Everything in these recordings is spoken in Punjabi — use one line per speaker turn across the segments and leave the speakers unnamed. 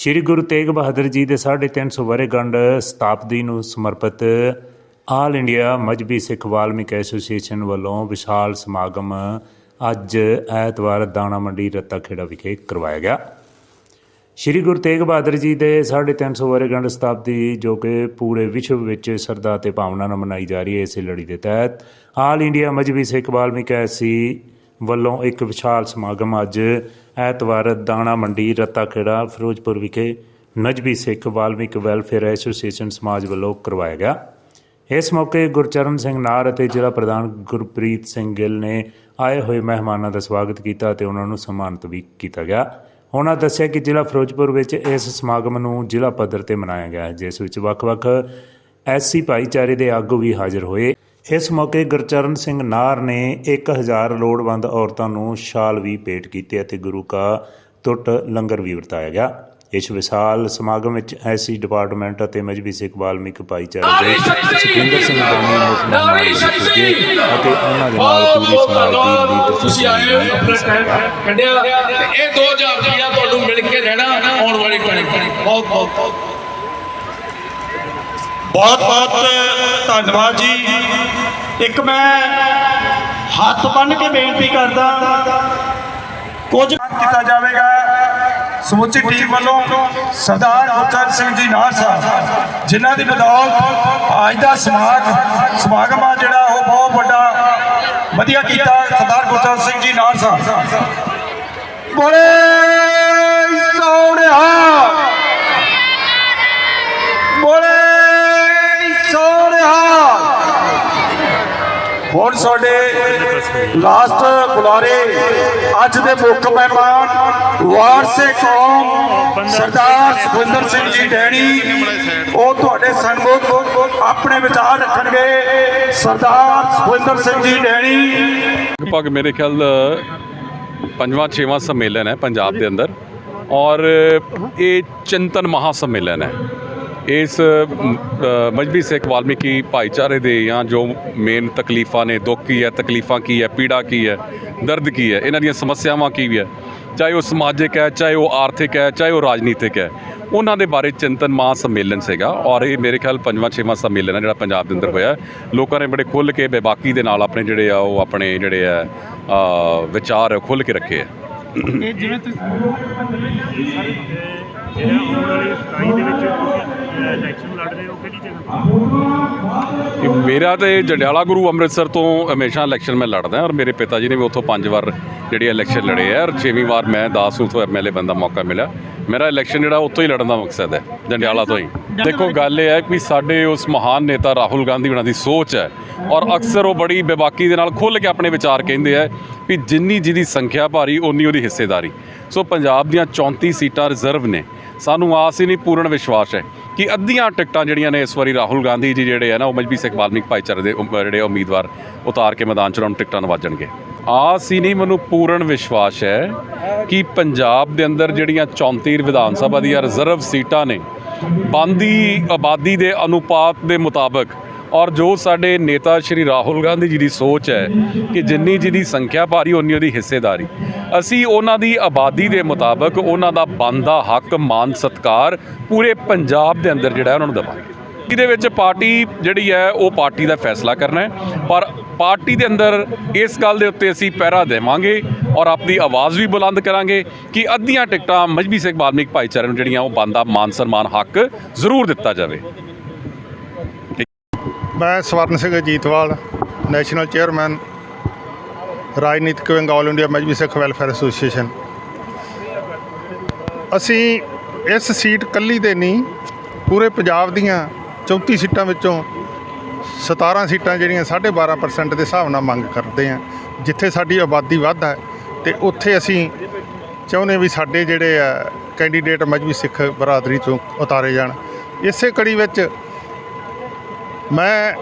ਸ੍ਰੀ ਗੁਰੂ ਤੇਗ ਬਹਾਦਰ ਜੀ ਦੇ 350 ਵਰ੍ਹੇਗੰਢ ਸਤਾਬਦੀ ਨੂੰ ਸਮਰਪਿਤ all India Mazhabi Sikh Valmik association ਵੱਲੋਂ ਵਿਸ਼ਾਲ ਸਮਾਗਮ ਅੱਜ ਐਤਵਾਰ ਦਾਣਾ ਮੰਡੀ ਰੱਤਾ ਖੇੜਾ ਵਿਖੇ ਕਰਵਾਇਆ ਗਿਆ। ਸ਼੍ਰੀ ਗੁਰੂ ਤੇਗ ਬਹਾਦਰ ਜੀ ਦੇ 350 ਵਰ੍ਹੇਗੰਢ ਸਤਾਬਦੀ ਜੋ ਕਿ ਪੂਰੇ ਵਿਸ਼ਵ ਵਿੱਚ ਸਰਦਾ ਤੇ ਭਾਵਨਾ ਨਾਲ ਮਨਾਈ ਜਾ ਰਹੀ ਹੈ, ਇਸੇ ਲੜੀ ਦੇ ਤਹਿਤ ਆਲ ਇੰਡੀਆ ਮਜਬੀ ਸਿੱਖ ਵਾਲਮੀਕ ਐਸੀ ਵੱਲੋਂ ਇੱਕ ਵਿਸ਼ਾਲ ਸਮਾਗਮ ਅੱਜ ਐਤਵਾਰ ਦਾਣਾ ਮੰਡੀ ਰੱਤਾ ਖੇੜਾ ਫਿਰੋਜ਼ਪੁਰ ਵਿਖੇ ਨਜ਼ਬੀ ਸਿੱਖ ਵਾਲਮੀਕ ਵੈਲਫੇਅਰ ਐਸੋਸੀਏਸ਼ਨ ਸਮਾਜ ਵੱਲੋਂ ਕਰਵਾਇਆ ਗਿਆ। ਇਸ ਮੌਕੇ ਗੁਰਚਰਨ ਸਿੰਘ ਨਾਰ ਅਤੇ ਜ਼ਿਲ੍ਹਾ ਪ੍ਰਧਾਨ ਗੁਰਪ੍ਰੀਤ ਸਿੰਘ ਗਿੱਲ ਨੇ ਆਏ ਹੋਏ ਮਹਿਮਾਨਾਂ ਦਾ ਸਵਾਗਤ ਕੀਤਾ ਅਤੇ ਉਹਨਾਂ ਨੂੰ ਸਨਮਾਨਿਤ ਵੀ ਕੀਤਾ ਗਿਆ। ਉਹਨਾਂ ਦੱਸਿਆ ਕਿ ਜ਼ਿਲ੍ਹਾ ਫਿਰੋਜ਼ਪੁਰ ਵਿੱਚ ਇਸ ਸਮਾਗਮ ਨੂੰ ਜ਼ਿਲ੍ਹਾ ਪੱਧਰ ਤੇ ਮਨਾਇਆ ਗਿਆ ਜਿਸ ਵਿੱਚ ਵੱਖ-ਵੱਖ ਐਸਸੀ ਭਾਈਚਾਰੇ ਦੇ ਆਗੂ ਵੀ ਹਾਜ਼ਰ ਹੋਏ। ਇਸ ਮੌਕੇ ਗੁਰਚਰਨ ਸਿੰਘ ਨਾਰ ਨੇ 1000 ਲੋੜਵੰਦ ਔਰਤਾਂ ਨੂੰ ਸ਼ਾਲ ਵੀ ਭੇਟ ਕੀਤੇ ਅਤੇ ਗੁਰੂ ਕਾ ਟੁੱਟ ਲੰਗਰ ਵੀ ਵਰਤਾਇਆ ਗਿਆ। ਇਸ ਵਿਸ਼ਾਲ ਸਮਾਗਮ ਵਿੱਚ ਐਸੀ ਡਿਪਾਰਟਮੈਂਟ ਅਤੇ ਮਜਬੀ ਸਿੱਖ ਵਾਲਮੀਕ ਭਾਈਚਾਰੇ ਦੇ ਸੁਖਿੰਦਰ ਸਿੰਘ ਬਾਣੀ ਮੁੱਖ ਮਹਿਮਾਨ ਪੁੱਜੇ ਅਤੇ ਉਹਨਾਂ ਦੇ ਨਾਲ ਪੂਰੀ ਸਮਾਜ ਦੀ ਲੀਡਰਸ਼ਿਪ
ਤੁਸੀਂ ਆਏ ਹੋ ਆਪਣਾ ਟਾਈਮ ਕੱਢਿਆ ਤੇ ਇਹ 2000 ਰੁਪਇਆ ਤੁਹਾਨੂੰ ਮਿਲ ਕੇ ਰਹਿਣਾ ਆਉਣ ਵਾਲੇ ਟਾਈਮ ਬਹੁਤ ਬਹੁਤ।
ਬਹੁਤ ਬਹੁਤ ਧੰਨਵਾਦ ਜੀ। ਇੱਕ ਮੈਂ ਹੱਥ ਬੰਨ ਕੇ ਬੇਨਤੀ ਕਰਦਾ ਕੁਝ ਕੀਤਾ ਜਾਵੇਗਾ। ਸਮੁੱਚੀ ਟੀਮ ਵੱਲੋਂ ਸਰਦਾਰ ਗੁਰਚਰਨ ਸਿੰਘ ਜੀ ਨਾਰ ਸਾਹਿਬ ਜਿਨ੍ਹਾਂ ਦੀ ਬਦੌਲਤ ਅੱਜ ਦਾ ਸਮਾਗ ਸਮਾਗਮ ਆ ਜਿਹੜਾ ਉਹ ਬਹੁਤ ਵੱਡਾ ਵਧੀਆ ਕੀਤਾ ਸਰਦਾਰ ਗੁਰਚਰਨ ਸਿੰਘ ਜੀ ਨਾਰ ਸਾਹਿਬ ਬੋਲੇ ਸੋਹਣਿਆ ਹੁਣ ਸਾਡੇ ਲਾਸਟ ਬੁਲਾਰੇ, ਅੱਜ ਦੇ ਮੁੱਖ ਮਹਿਮਾਨ, ਵਾਰਸੇ ਕੌਮ ਸਰਦਾਰ ਸੁਖਿੰਦਰ ਸਿੰਘ ਜੀ ਡੈਣੀ, ਉਹ ਤੁਹਾਡੇ ਸਨਮੁਖ ਆਪਣੇ ਵਿਚਾਰ ਰੱਖਣਗੇ। ਸਰਦਾਰ ਸੁਖਿੰਦਰ ਸਿੰਘ ਜੀ ਡੈਣੀ।
ਲਗਭਗ ਮੇਰੇ ਖਿਆਲ, ਪੰਜਵਾਂ, ਛੇਵਾਂ ਸੰਮੇਲਨ ਹੈ ਪੰਜਾਬ ਦੇ ਅੰਦਰ। ਔਰ ਇਹ ਚਿੰਤਨ ਮਹਾ ਸੰਮੇਲਨ ਹੈ। ਇਸ ਮ, ਮਜਬੀ ਸਿੱਖ ਵਾਲਮੀਕੀ ਭਾਈਚਾਰੇ ਦੇ ਜਾਂ ਜੋ ਮੇਨ ਤਕਲੀਫਾਂ ਨੇ ਦੁੱਖ ਕੀ ਹੈ ਤਕਲੀਫਾਂ ਕੀ ਹੈ ਪੀੜਾ ਕੀ ਹੈ ਦਰਦ ਕੀ ਹੈ ਇਹਨਾਂ ਦੀਆਂ ਸਮੱਸਿਆਵਾਂ ਕੀ ਹੈ ਚਾਹੇ ਉਹ ਸਮਾਜਿਕ ਹੈ ਚਾਹੇ ਉਹ ਆਰਥਿਕ ਹੈ ਚਾਹੇ ਉਹ ਰਾਜਨੀਤਿਕ ਹੈ ਉਹਨਾਂ ਦੇ ਬਾਰੇ ਚਿੰਤਨ ਮਹਾ ਸੰਮੇਲਨ ਸੀਗਾ ਔਰ ਇਹ ਮੇਰੇ ਖਿਆਲ ਪੰਜਵਾਂ ਛੇਵਾਂ ਸੰਮੇਲਨ ਹੈ ਜਿਹੜਾ ਪੰਜਾਬ ਦੇ ਅੰਦਰ ਹੋਇਆ। ਲੋਕਾਂ ਨੇ ਬੜੇ ਖੁੱਲ੍ਹ ਕੇ ਬੇਬਾਕੀ ਦੇ ਨਾਲ ਆਪਣੇ ਜਿਹੜੇ ਆ ਉਹ ਆਪਣੇ ਜਿਹੜੇ ਆ ਵਿਚਾਰ ਖੁੱਲ੍ਹ ਕੇ ਰੱਖੇ ਆ
ਜਿਹੜਾ ਆਉਣ ਵਾਲੇ 27 ਦੇ ਵਿੱਚ ਤੁਸੀਂ ਇਲੈਕਸ਼ਨ ਲੜ ਰਹੇ ਹੋ ਕਿਹੜੀ ਜਗ੍ਹਾ
ਮੇਰਾ ਤੇ ਜੰਡਿਆਲਾ ਗੁਰੂ ਅੰਮ੍ਰਿਤਸਰ ਤੋਂ ਹਮੇਸ਼ਾ ਇਲੈਕਸ਼ਨ ਮੈਂ ਲੜਦਾ ਔਰ ਮੇਰੇ ਪਿਤਾ ਜੀ ਨੇ ਵੀ ਉੱਥੋਂ ਪੰਜ ਵਾਰ ਜਿਹੜੀ ਇਲੈਕਸ਼ਨ ਲੜੇ ਆ ਔਰ ਛੇਵੀਂ ਵਾਰ ਮੈਂ ਦਾਸ ਤੋਂ ਐਮਐਲਏ ਬੰਦਾ ਮੌਕਾ ਮਿਲਿਆ। ਮੇਰਾ ਇਲੈਕਸ਼ਨ ਜਿਹੜਾ ਉੱਥੋਂ ਹੀ ਲੜਨ ਦਾ ਮਕਸਦ ਹੈ, ਜੰਡਿਆਲਾ ਤੋਂ ਹੀ। ਦੇਖੋ ਗੱਲ ਇਹ ਹੈ ਕਿ ਸਾਡੇ ਉਸ ਮਹਾਨ ਨੇਤਾ ਰਾਹੁਲ ਗਾਂਧੀ ਉਹਨਾਂ ਦੀ ਸੋਚ ਹੈ ਔਰ ਅਕਸਰ ਉਹ ਬੜੀ ਬੇਬਾਕੀ ਦੇ ਨਾਲ ਖੁੱਲ੍ਹ ਕੇ ਆਪਣੇ ਵਿਚਾਰ ਕਹਿੰਦੇ ਆ ਵੀ ਜਿੰਨੀ ਜਿਹਦੀ ਸੰਖਿਆ ਭਾਰੀ ਉਨੀ ਉਹਦੀ ਹਿੱਸੇਦਾਰੀ। ਸੋ ਪੰਜਾਬ ਦੀਆਂ 34 ਸੀਟਾਂ ਰਿਜ਼ਰਵ ਨੇ। ਸਾਨੂੰ ਆਸ ਹੀ ਨਹੀਂ ਪੂਰਨ ਵਿਸ਼ਵਾਸ ਹੈ ਕਿ ਅੱਧੀਆਂ ਟਿਕਟਾਂ ਜਿਹੜੀਆਂ ਨੇ ਇਸ ਵਾਰੀ ਰਾਹੁਲ ਗਾਂਧੀ ਜੀ ਜਿਹੜੇ ਆ ਨਾ ਉਹ ਮਜਬੀ ਸਿੱਖ ਵਾਲਮੀਕ ਭਾਈਚਾਰੇ ਦੇ ਜਿਹੜੇ ਉਮੀਦਵਾਰ ਉਤਾਰ ਕੇ ਮੈਦਾਨ 'ਚ ਉਹਨਾਂ ਨੂੰ ਟਿਕਟਾਂ ਨਵਾਜਣਗੇ। ਆਸ ਹੀ ਨਹੀਂ ਮੈਨੂੰ ਪੂਰਨ ਵਿਸ਼ਵਾਸ ਹੈ ਕਿ ਪੰਜਾਬ ਦੇ ਅੰਦਰ ਜਿਹੜੀਆਂ 34 ਵਿਧਾਨ ਸਭਾ ਦੀਆਂ ਰਿਜ਼ਰਵ ਸੀਟਾਂ ਨੇ ਬੰਦੀ ਆਬਾਦੀ ਦੇ ਅਨੁਪਾਤ ਦੇ ਮੁਤਾਬਕ ਔਰ ਜੋ ਸਾਡੇ ਨੇਤਾ ਸ਼੍ਰੀ ਰਾਹੁਲ ਗਾਂਧੀ ਜੀ ਦੀ ਸੋਚ ਹੈ ਕਿ ਜਿੰਨੀ ਜਿਹਦੀ ਸੰਖਿਆ ਭਾਰੀ ਉਨੀ ਉਹਦੀ ਹਿੱਸੇਦਾਰੀ। ਅਸੀਂ ਉਹਨਾਂ ਦੀ ਆਬਾਦੀ ਦੇ ਮੁਤਾਬਕ ਉਹਨਾਂ ਦਾ ਬਣਦਾ ਹੱਕ, ਮਾਨ, ਸਤਕਾਰ ਪੂਰੇ ਪੰਜਾਬ ਦੇ ਅੰਦਰ ਜਿਹੜਾ ਉਹਨਾਂ ਨੂੰ ਦੇਵਾਂਗੇ। ਇਹਦੇ ਵਿੱਚ ਪਾਰਟੀ ਜਿਹੜੀ ਹੈ, ਉਹ ਪਾਰਟੀ ਦਾ ਫੈਸਲਾ ਕਰਨਾ ਹੈ। ਪਰ ਪਾਰਟੀ ਦੇ ਅੰਦਰ ਇਸ ਗੱਲ ਦੇ ਉੱਤੇ ਅਸੀਂ ਪਹਿਰਾ ਦੇਵਾਂਗੇ ਔਰ ਆਪਣੀ ਆਵਾਜ਼ ਵੀ ਬੁਲੰਦ ਕਰਾਂਗੇ ਕਿ ਅੱਧੀਆਂ ਟਿਕਟਾਂ ਮਜਬੀ ਸਿੱਖ ਵਾਲਮੀਕ ਭਾਈਚਾਰੇ ਨੂੰ ਜਿਹੜੀਆਂ ਉਹ ਬਣਦਾ ਮਾਨ ਸਨਮਾਨ ਹੱਕ ਜ਼ਰੂਰ ਦਿੱਤਾ ਜਾਵੇ।
ਮੈਂ ਸਵਰਨ ਸਿੰਘ ਅਜੀਤਵਾਲ ਨੈਸ਼ਨਲ ਚੇਅਰਮੈਨ ਰਾਜਨੀਤਿਕ wing all India Mazhabi Sikh welfare association ਅਸੀਂ ਇਸ ਸੀਟ ਕੱਲੀ ਦੇ ਨਹੀਂ, ਪੂਰੇ ਪੰਜਾਬ ਦੀਆਂ 34 ਸੀਟਾਂ ਵਿੱਚੋਂ 17 ਸੀਟਾਂ ਜਿਹੜੀਆਂ 12.5% ਦੇ ਹਿਸਾਬ ਨਾਲ ਮੰਗ ਕਰਦੇ ਆ ਜਿੱਥੇ ਸਾਡੀ ਆਬਾਦੀ ਵੱਧ ਹੈ ਤੇ ਉੱਥੇ ਅਸੀਂ ਚਾਹੁੰਦੇ ਵੀ ਸਾਡੇ ਜਿਹੜੇ ਆ ਕੈਂਡੀਡੇਟ ਮਜਬੀ ਸਿੱਖ ਬਰਾਦਰੀ ਚੋਂ ਉਤਾਰੇ ਜਾਣ। ਇਸੇ ਕੜੀ ਵਿੱਚ ਮੈਂ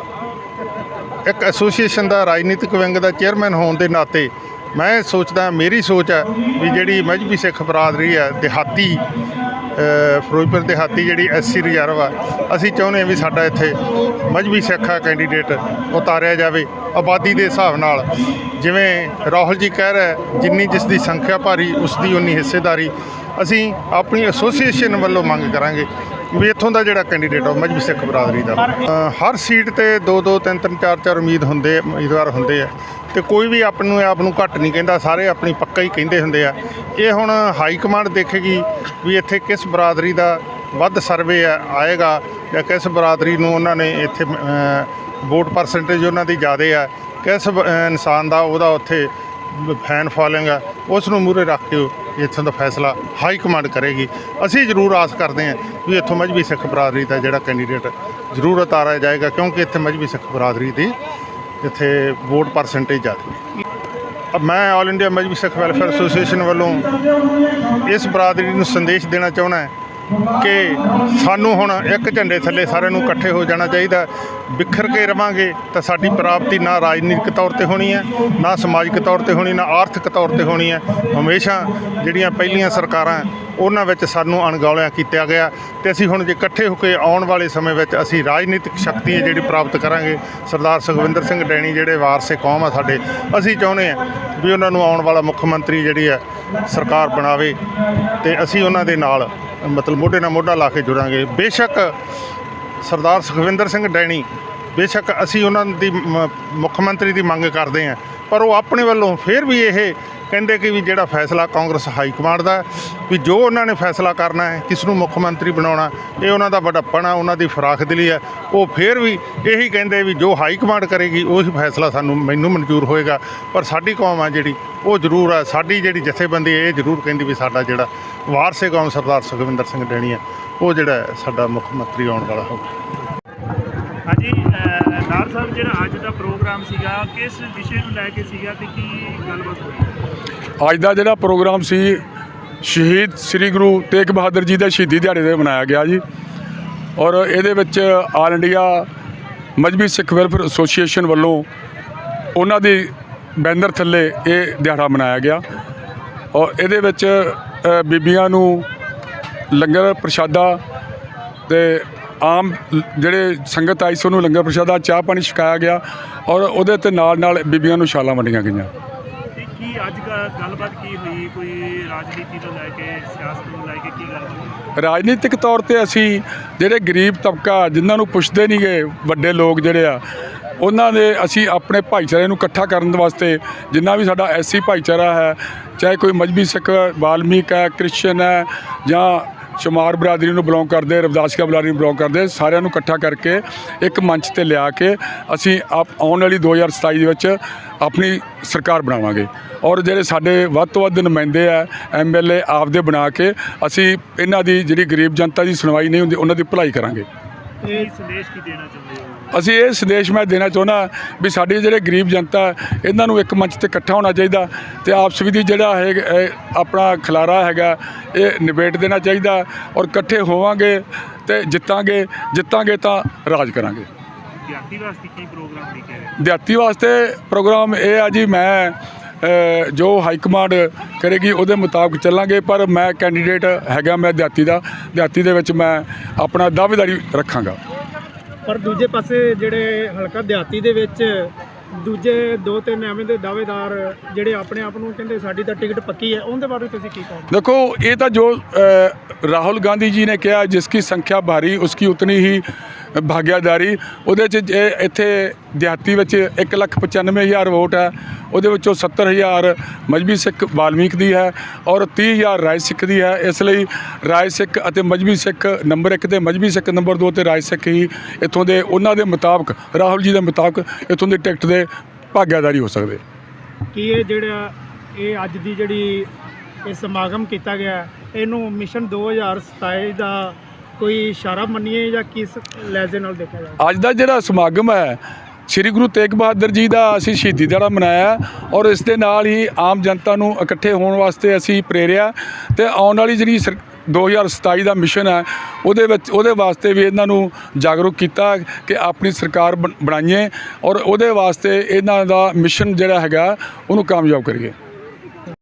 ਇੱਕ ਐਸੋਸੀਏਸ਼ਨ ਦਾ ਰਾਜਨੀਤਿਕ ਵਿੰਗ ਦਾ ਚੇਅਰਮੈਨ ਹੋਣ ਦੇ ਨਾਤੇ ਮੈਂ ਸੋਚਦਾ, ਮੇਰੀ ਸੋਚ ਹੈ ਵੀ ਜਿਹੜੀ ਮਜਬੀ ਸਿੱਖ ਬਰਾਦਰੀ ਹੈ, ਦਿਹਾਤੀ ਫਿਰੋਜ਼ਪੁਰ ਦਿਹਾਤੀ ਜਿਹੜੀ ਐਸਸੀ ਰਿਜ਼ਰਵ ਆ, ਅਸੀਂ ਚਾਹੁੰਦੇ ਹਾਂ ਵੀ ਸਾਡਾ ਇੱਥੇ ਮਜਬੀ ਸਿੱਖਾ ਕੈਂਡੀਡੇਟ ਉਤਾਰਿਆ ਜਾਵੇ, ਆਬਾਦੀ ਦੇ ਹਿਸਾਬ ਨਾਲ। ਜਿਵੇਂ ਰਾਹੁਲ ਜੀ ਕਹਿ ਰਿਹਾ ਜਿੰਨੀ ਜਿਸ ਦੀ ਸੰਖਿਆ ਭਾਰੀ, ਉਸ ਦੀ ਉਨੀ ਹਿੱਸੇਦਾਰੀ। ਅਸੀਂ ਆਪਣੀ ਐਸੋਸੀਏਸ਼ਨ ਵੱਲੋਂ ਮੰਗ ਕਰਾਂਗੇ ਵੀ ਇੱਥੋਂ ਦਾ ਜਿਹੜਾ ਕੈਂਡੀਡੇਟ ਆ ਉਹ ਮਜਬੀ ਸਿੱਖ ਬਰਾਦਰੀ ਦਾ। ਹਰ ਸੀਟ ਤੇ ਦੋ ਦੋ, ਤਿੰਨ ਤਿੰਨ, ਚਾਰ ਚਾਰ ਉਮੀਦ ਹੁੰਦੇ, ਉਮੀਦਵਾਰ ਹੁੰਦੇ ਆ। ਤੇ ਕੋਈ ਵੀ ਆਪ ਨੂੰ ਆਪ ਨੂੰ ਘੱਟ ਨਹੀਂ ਕਹਿੰਦਾ, ਸਾਰੇ ਆਪਣੀ ਪੱਕਾ ਹੀ ਕਹਿੰਦੇ ਹੁੰਦੇ ਆ। ਇਹ ਹੁਣ ਹਾਈ ਕਮਾਂਡ ਦੇਖੇਗੀ ਵੀ ਇੱਥੇ ਕਿਸ ਬਰਾਦਰੀ ਦਾ ਵੱਧ ਸਰਵੇ ਆਏਗਾ ਜਾਂ ਕਿਸ ਬਰਾਦਰੀ ਨੂੰ ਉਹਨਾਂ ਨੇ ਇੱਥੇ ਵੋਟ ਪਰਸੈਂਟੇਜ ਉਹਨਾਂ ਦੀ ਜ਼ਿਆਦਾ ਆ। ਕਿਸ ਇਨਸਾਨ ਦਾ, ਉਹਦਾ ਉੱਥੇ ਫੈਨ ਫੋਲੋਇੰਗ ਆ, ਉਸ ਨੂੰ ਮੂਰੇ ਰੱਖ ਕੇ ਇੱਥੋਂ ਦਾ ਫੈਸਲਾ ਹਾਈ ਕਮਾਂਡ ਕਰੇਗੀ। ਅਸੀਂ ਜ਼ਰੂਰ ਆਸ ਕਰਦੇ ਹਾਂ ਵੀ ਇੱਥੋਂ ਮਜਬੀ ਸਿੱਖ ਬਰਾਦਰੀ ਦਾ ਜਿਹੜਾ ਕੈਂਡੀਡੇਟ ਜ਼ਰੂਰ ਉਤਾਰਿਆ ਜਾਏਗਾ, ਕਿਉਂਕਿ ਇੱਥੇ ਮਜਬੀ ਸਿੱਖ ਬਰਾਦਰੀ ਦੀ ਇੱਥੇ ਵੋਟ ਪਰਸੈਂਟੇਜ ਜ਼ਿਆਦਾ ਮੈਂ all India Mazhabi Sikh welfare association ਵੱਲੋਂ ਇਸ ਬਰਾਦਰੀ ਨੂੰ ਸੰਦੇਸ਼ ਦੇਣਾ ਚਾਹੁੰਦਾ ਕਿ ਸਾਨੂੰ ਹੁਣ ਇੱਕ ਝੰਡੇ ਥੱਲੇ ਸਾਰਿਆਂ ਨੂੰ ਇਕੱਠੇ ਹੋ ਜਾਣਾ ਚਾਹੀਦਾ। ਵਿਖਰ ਕੇ ਰਵਾਂਗੇ ਤਾਂ ਸਾਡੀ ਪ੍ਰਾਪਤੀ ਨਾ ਰਾਜਨੀਤਿਕ ਤੌਰ ਤੇ ਹੋਣੀ ਹੈ, ਨਾ ਸਮਾਜਿਕ ਤੌਰ ਤੇ ਹੋਣੀ, ਨਾ ਆਰਥਿਕ ਤੌਰ ਤੇ ਹੋਣੀ ਹੈ। ਹਮੇਸ਼ਾ ਜਿਹੜੀਆਂ ਪਹਿਲੀਆਂ ਸਰਕਾਰਾਂ, ਉਹਨਾਂ ਵਿੱਚ ਸਾਨੂੰ ਅਣਗੌਲਿਆ ਕੀਤਾ ਗਿਆ ਤੇ ਅਸੀਂ ਹੁਣ ਜੇ ਇਕੱਠੇ ਹੋ ਕੇ ਆਉਣ ਵਾਲੇ ਸਮੇਂ ਵਿੱਚ ਅਸੀਂ ਰਾਜਨੀਤਿਕ ਸ਼ਕਤੀ ਹੈ ਜਿਹੜੀ ਪ੍ਰਾਪਤ ਕਰਾਂਗੇ, ਸਰਦਾਰ ਸੁਖਵਿੰਦਰ ਸਿੰਘ ਡੈਣੀ ਜਿਹੜੇ ਵਾਰਸੇ ਕੌਮ ਆ ਸਾਡੇ, ਅਸੀਂ ਚਾਹੁੰਦੇ ਹਾਂ ਵੀ ਉਹਨਾਂ ਨੂੰ ਆਉਣ ਵਾਲਾ ਮੁੱਖ ਮੰਤਰੀ ਜਿਹੜੀ ਹੈ, ਸਰਕਾਰ ਬਣਾਵੇ ਤੇ ਅਸੀਂ ਉਹਨਾਂ ਦੇ ਨਾਲ ਮਤਲਬ ਮੋਢੇ ਨਾਲ ਮੋਢਾ ਲਾ ਕੇ ਜੁੜਾਂਗੇ। ਬੇਸ਼ੱਕ ਸਰਦਾਰ ਸੁਖਵਿੰਦਰ ਸਿੰਘ ਡੈਣੀ, ਬੇਸ਼ੱਕ ਅਸੀਂ ਉਹਨਾਂ ਦੀ ਮੁੱਖ ਮੰਤਰੀ ਦੀ ਮੰਗ ਕਰਦੇ ਹਾਂ, ਪਰ ਉਹ ਆਪਣੇ ਵੱਲੋਂ ਫਿਰ ਵੀ ਇਹ ਕਹਿੰਦੇ ਕਿ ਵੀ ਜਿਹੜਾ ਫੈਸਲਾ ਕਾਂਗਰਸ ਹਾਈ ਕਮਾਂਡ ਦਾ ਵੀ ਜੋ ਉਹਨਾਂ ਨੇ ਫੈਸਲਾ ਕਰਨਾ ਹੈ ਕਿਸ ਨੂੰ ਮੁੱਖ ਮੰਤਰੀ ਬਣਾਉਣਾ, ਇਹ ਉਹਨਾਂ ਦਾ ਵੱਡਪਣ ਉਹਨਾਂ ਦੀ ਫਰਾਖ ਦਿਲੀ ਹੈ ਉਹ ਫਿਰ ਵੀ ਇਹੀ ਕਹਿੰਦੇ ਵੀ ਜੋ ਹਾਈ ਕਮਾਂਡ ਕਰੇਗੀ, ਉਹੀ ਫੈਸਲਾ ਸਾਨੂੰ ਮੈਨੂੰ ਮਨਜ਼ੂਰ ਹੋਏਗਾ। ਪਰ ਸਾਡੀ ਕੌਮ ਆ ਜਿਹੜੀ, ਉਹ ਜ਼ਰੂਰ ਆ। ਸਾਡੀ ਜਿਹੜੀ ਜਥੇਬੰਦੀ ਹੈ, ਇਹ ਜ਼ਰੂਰ ਕਹਿੰਦੀ ਵੀ ਸਾਡਾ ਜਿਹੜਾ ਵਾਰਸੇ ਕੌਮ ਸਰਦਾਰ ਸੁਖਵਿੰਦਰ ਸਿੰਘ ਡੈਣੀ ਹੈ ਉਹ ਜਿਹੜਾ ਸਾਡਾ ਮੁੱਖ ਮੰਤਰੀ ਆਉਣ ਵਾਲਾ ਹੋਵੇ
ਹਾਂਜੀ ਨਾਰ ਸਾਹਿਬ ਜਿਹੜਾ ਅੱਜ ਦਾ ਪ੍ਰੋਗਰਾਮ ਸੀਗਾ ਕਿਸ ਵਿਸ਼ੇ ਨੂੰ ਲੈ ਕੇ ਸੀਗਾ ਤੇ ਕੀ ਗੱਲਬਾਤ ਹੋਈ?
ਅੱਜ ਦਾ ਜਿਹੜਾ ਪ੍ਰੋਗਰਾਮ ਸੀ ਸ਼ਹੀਦ ਸ੍ਰੀ ਗੁਰੂ ਤੇਗ ਬਹਾਦਰ ਜੀ ਦੇ ਸ਼ਹੀਦੀ ਦਿਹਾੜੇ ਤੇ ਮਨਾਇਆ ਗਿਆ ਜੀ। ਔਰ ਇਹਦੇ ਵਿੱਚ all India Mazhabi Sikh welfare association ਵੱਲੋਂ ਉਹਨਾਂ ਦੀ ਬੈਨਰ ਥੱਲੇ ਇਹ ਦਿਹਾੜਾ ਮਨਾਇਆ ਗਿਆ। ਔਰ ਇਹਦੇ ਵਿੱਚ ਬੀਬੀਆਂ ਨੂੰ ਲੰਗਰ ਪ੍ਰਸ਼ਾਦਾ ਤੇ ਆਮ ਜਿਹੜੇ ਸੰਗਤ ਆਈ ਸੀ ਉਹਨੂੰ ਲੰਗਰ ਪ੍ਰਸ਼ਾਦਾ ਚਾਹ ਪਾਣੀ ਛਕਾਇਆ ਗਿਆ ਔਰ ਉਹਦੇ ਤੇ ਨਾਲ ਨਾਲ ਬੀਬੀਆਂ ਨੂੰ ਸ਼ਾਲਾਂ ਵੰਡੀਆਂ ਗਈਆਂ।
ਤੇ ਕੀ ਅੱਜ ਗ- ਗੱਲਬਾਤ ਕੀ ਹੋਈ? ਕੋਈ ਰਾਜਨੀਤੀ ਤੋਂ ਲੈ ਕੇ ਸਿਆਸਤ ਨੂੰ ਲੈ ਕੇ ਕੀ ਗੱਲ ਹੋਈ?
ਰਾਜਨੀਤਿਕ ਤੌਰ ਤੇ ਅਸੀਂ ਜਿਹੜੇ ਗਰੀਬ ਤਬਕਾ ਜਿਨ੍ਹਾਂ ਨੂੰ ਪੁੱਛਦੇ ਨਹੀਂ ਗਏ ਵੱਡੇ ਲੋਕ ਜਿਹੜੇ ਆ ਉਹਨਾਂ ਦੇ ਅਸੀਂ ਆਪਣੇ ਭਾਈਚਾਰੇ ਨੂੰ ਇਕੱਠਾ ਕਰਨ ਵਾਸਤੇ ਜਿੰਨਾ ਵੀ ਸਾਡਾ ਐਸੀ ਭਾਈਚਾਰਾ ਹੈ, ਚਾਹੇ ਕੋਈ ਮਜਬੀ ਸਿੱਖ, ਵਾਲਮੀਕ ਹੈ, ਕ੍ਰਿਸਚਨ ਹੈ ਜਾਂ ਸ਼ਮਾਰ ਬਰਾਦਰੀ ਨੂੰ ਬਿਲੋਂਗ ਕਰਦੇ ਰਵਿਦਾਸੀਆ ਬਰਾਦਰੀ ਨੂੰ ਬਿਲੋਂਗ ਕਰਦੇ, ਸਾਰਿਆਂ ਨੂੰ ਇਕੱਠਾ ਕਰਕੇ ਇੱਕ ਮੰਚ ਤੇ ਲਿਆ ਕੇ ਅਸੀਂ ਆਪ ਆਉਣ ਵਾਲੀ 2027 ਦੇ ਵਿੱਚ ਆਪਣੀ ਸਰਕਾਰ ਬਣਾਵਾਂਗੇ। ਔਰ ਜਿਹੜੇ ਸਾਡੇ ਵੱਧ ਤੋਂ ਵੱਧ ਨੁਮਾਇੰਦੇ ਆ ਐਮਐਲਏ ਆਪਦੇ ਬਣਾ ਕੇ ਅਸੀਂ ਇਹਨਾਂ ਦੀ ਜਿਹੜੀ ਗਰੀਬ ਜਨਤਾ ਦੀ ਸੁਣਵਾਈ ਨਹੀਂ ਹੁੰਦੀ, ਉਹਨਾਂ ਦੀ ਭਲਾਈ ਕਰਾਂਗੇ।
ਕੀ ਸੰਦੇਸ਼ ਕੀ ਦੇਣਾ ਚਾਹੁੰਦੇ ਹੋ?
ਅਸੀਂ ਇਹ ਸੰਦੇਸ਼ ਮੈਂ ਦੇਣਾ ਚਾਹੁੰਦਾ ਵੀ ਸਾਡੀ ਜਿਹੜੇ ਗਰੀਬ ਜਨਤਾ ਇਹਨਾਂ ਨੂੰ ਇੱਕ ਮੰਚ ਤੇ ਇਕੱਠਾ ਹੋਣਾ ਚਾਹੀਦਾ ਤੇ ਆਪਸ ਵਿੱਚ ਜਿਹੜਾ ਹੈ ਇਹ ਆਪਣਾ ਖਲਾਰਾ ਹੈਗਾ ਇਹ ਨਿਬੇੜ ਦੇਣਾ ਚਾਹੀਦਾ ਔਰ ਇਕੱਠੇ ਹੋਵਾਂਗੇ ਤੇ ਜਿੱਤਾਂਗੇ ਜਿੱਤਾਂਗੇ ਤਾਂ ਰਾਜ ਕਰਾਂਗੇ।
ਵਿਦਿਆਰਥੀ ਵਾਸਤੇ ਕੀ ਪ੍ਰੋਗਰਾਮ ਲਿਖਿਆ ਹੈ
ਦਿਹਾਤੀ ਵਾਸਤੇ ਪ੍ਰੋਗਰਾਮ ਇਹ ਆ ਜੀ ਮੈਂ ਜੋ ਹਾਈ ਕਮਾਂਡ ਕਰੇਗੀ ਉਹਦੇ ਮੁਤਾਬਕ ਚੱਲਾਂਗੇ ਪਰ ਮੈਂ ਕੈਂਡੀਡੇਟ ਹੈਗਾ ਮੈਂ ਦਿਹਾਤੀ ਦਾ। ਦਿਹਾਤੀ ਦੇ ਵਿੱਚ ਮੈਂ ਆਪਣਾ ਦਾਅਵੇਦਾਰੀ ਰੱਖਾਂਗਾ।
ਪਰ ਦੂਜੇ ਪਾਸੇ ਜਿਹੜੇ ਹਲਕਾ ਦਿਹਾਤੀ ਦੇ ਵਿੱਚ ਦੂਜੇ ਦੋ ਤਿੰਨ ਐਵੇਂ ਦੇ ਦਾਅਵੇਦਾਰ ਜਿਹੜੇ ਆਪਣੇ ਆਪ ਨੂੰ ਕਹਿੰਦੇ ਸਾਡੀ ਤਾਂ ਟਿਕਟ ਪੱਕੀ ਹੈ ਉਹਦੇ ਬਾਰੇ ਤੁਸੀਂ ਕੀ ਕਹੋਗੇ?
ਦੇਖੋ ਇਹ ਤਾਂ ਜੋ ਰਾਹੁਲ ਗਾਂਧੀ ਜੀ ਨੇ ਕਿਹਾ ਜਿਸ ਕੀ ਸੰਖਿਆ ਭਾਰੀ ਉਸ ਕੀ ਉਤਨੀ ਹੀ ਭਾਗਿਆਦਾਰੀ, ਉਹਦੇ ਚ ਜੇ ਇੱਥੇ ਦਿਹਾਤੀ ਵਿੱਚ 195000 ਵੋਟ ਹੈ, ਉਹਦੇ ਵਿੱਚੋਂ 70000 ਮਜਬੀ ਸਿੱਖ ਵਾਲਮੀਕ ਦੀ ਹੈ ਔਰ 30000 ਰਾਏ ਸਿੱਖ ਦੀ ਹੈ। ਇਸ ਲਈ ਰਾਏ ਸਿੱਖ ਅਤੇ ਮਜਬੀ ਸਿੱਖ ਨੰਬਰ 1 ਤੇ ਮਜਬੀ ਸਿੱਖ ਨੰਬਰ 2 ਤੇ ਰਾਜ ਸਿੱਖ ਹੀ ਇੱਥੋਂ ਦੇ ਉਹਨਾਂ ਦੇ ਮੁਤਾਬਕ, ਰਾਹੁਲ ਜੀ ਦੇ ਮੁਤਾਬਕ ਇੱਥੋਂ ਦੇ ਟਿਕਟ ਦੇ ਭਾਗਿਆਦਾਰੀ ਹੋ ਸਕਦੇ।
ਕੀ ਇਹ ਜਿਹੜਾ ਇਹ ਅੱਜ ਦੀ ਜਿਹੜੀ ਇਹ ਸਮਾਗਮ ਕੀਤਾ ਗਿਆ, ਇਹਨੂੰ ਮਿਸ਼ਨ 2027 ਦਾ ਕੋਈ ਇਸ਼ਾਰਾ ਮੰਨੀਏ ਜਾਂ ਕਿਸ ਲਹਿਜ਼ੇ ਨਾਲ ਦੇਖਿਆ ਜਾਵੇ?
ਅੱਜ ਦਾ ਜਿਹੜਾ ਸਮਾਗਮ ਹੈ, ਸ੍ਰੀ ਗੁਰੂ ਤੇਗ ਬਹਾਦਰ ਜੀ ਦਾ ਅਸੀਂ ਸ਼ਹੀਦੀ ਦਿਹਾੜਾ ਮਨਾਇਆ ਔਰ ਇਸ ਦੇ ਨਾਲ ਹੀ ਆਮ ਜਨਤਾ ਨੂੰ ਇਕੱਠੇ ਹੋਣ ਵਾਸਤੇ ਅਸੀਂ ਪ੍ਰੇਰਿਆ ਤੇ ਆਉਣ ਵਾਲੀ ਜਿਹੜੀ ਸਰ- 2027 ਦਾ ਮਿਸ਼ਨ ਹੈ, ਉਹਦੇ ਵਿੱਚ, ਉਹਦੇ ਵਾਸਤੇ ਵੀ ਇਹਨਾਂ ਨੂੰ ਜਾਗਰੂਕ ਕੀਤਾ ਕਿ ਆਪਣੀ ਸਰਕਾਰ ਬਣ- ਬਣਾਈਏ ਔਰ ਉਹਦੇ ਵਾਸਤੇ ਇਹਨਾਂ ਦਾ ਮਿਸ਼ਨ ਜਿਹੜਾ ਹੈਗਾ, ਉਹਨੂੰ ਕਾਮਯਾਬ ਕਰੀਏ।